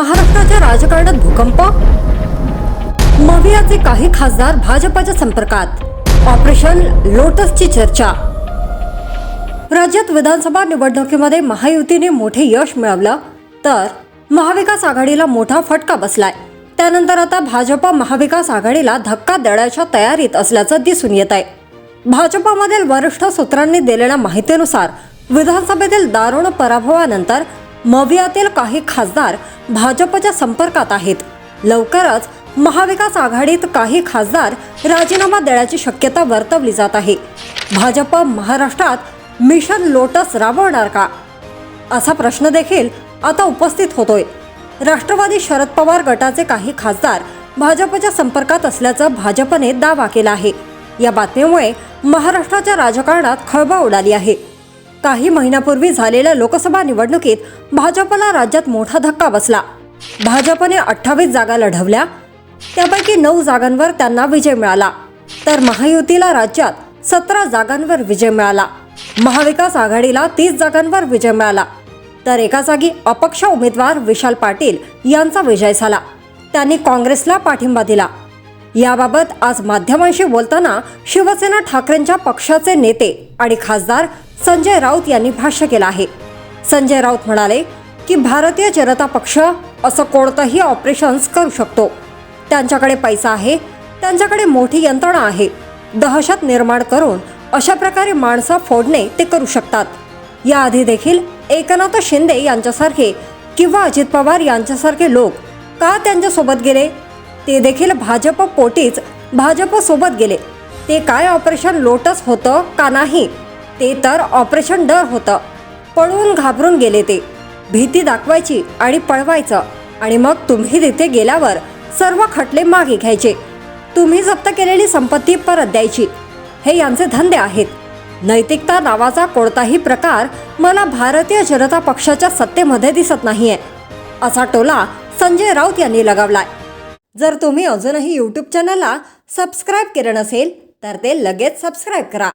महाराष्ट्राच्या राजकारणात भूकंप? मवियाचे काही खासदार भाजपच्या संपर्कात. ऑपरेशन लोटसची चर्चा. राज्यात विधानसभा निवडणुकीमध्ये महायुतीने मोठे यश मिळवलं तर महाविकास आघाडीला मोठा फटका बसलाय. त्यानंतर आता भाजप महाविकास आघाडीला धक्का देण्याच्या तयारीत असल्याचं दिसून येत आहे भाजपमधील वरिष्ठ सूत्रांनी दिलेल्या माहितीनुसार विधानसभेतील दारुण पराभवानंतर मवियातील काही खासदार भाजपच्या संपर्कात आहेत. लवकरच महाविकास आघाडीत काही खासदार राजीनामा देण्याची शक्यता वर्तवली जात आहे. भाजप महाराष्ट्रात मिशन लोटस राबवणार का? असा प्रश्न देखील आता उपस्थित होतोय. राष्ट्रवादी शरद पवार गटाचे काही खासदार भाजपच्या संपर्कात असल्याचं भाजपने दावा केला आहे. या बातमीमुळे महाराष्ट्राच्या राजकारणात खळबळ उडाली आहे. काही महिन्यापूर्वी झालेल्या लोकसभा निवडणुकीत भाजपला राज्यात मोठा धक्का बसला. भाजपने अठ्ठावीस जागा लढवल्या. त्यापैकी नऊ जागांवर त्यांना विजय मिळाला. तर महायुतीला राज्यात सतरा जागांवर विजय मिळाला. महाविकास आघाडीला तीस जागांवर विजय मिळाला. तर एका जागी अपक्ष उमेदवार विशाल पाटील यांचा विजय झाला. त्यांनी काँग्रेसला पाठिंबा दिला. याबाबत आज माध्यमांशी बोलताना शिवसेना ठाकरेंच्या पक्षाचे नेते आणि खासदार संजय राऊत यांनी भाष्य केलं आहे. संजय राऊत म्हणाले की भारतीय जनता पक्ष असं कोणतंही ऑपरेशन्स करू शकतो. त्यांच्याकडे पैसा आहे त्यांच्याकडे मोठी यंत्रणा आहे. दहशत निर्माण करून अशा प्रकारे माणसं फोडणे ते करू शकतात. याआधी देखील एकनाथ शिंदे यांच्यासारखे किंवा अजित पवार यांच्यासारखे लोक का त्यांच्यासोबत गेले? ते देखील भाजप पोटीच भाजपसोबत गेले. ते काय ऑपरेशन लोटस होतं का नाही? ते तर ऑपरेशन डर होतं. पळून घाबरून गेले ते. भीती दाखवायची आणि पळवायचं. आणि मग तुम्ही तिथे गेल्यावर सर्व खटले मागे घ्यायचे. तुम्ही जप्त केलेली संपत्ती परत द्यायची. हे यांचे धंदे आहेत. नैतिकता नावाचा कोणताही प्रकार मला भारतीय जनता पक्षाच्या सत्तेमध्ये दिसत नाहीये असा टोला संजय राऊत यांनी लगावलाय. जर तुम्ही अजूनही यूट्यूब चॅनलला सबस्क्राईब केलं नसेल तर ते लगेच सबस्क्राईब करा.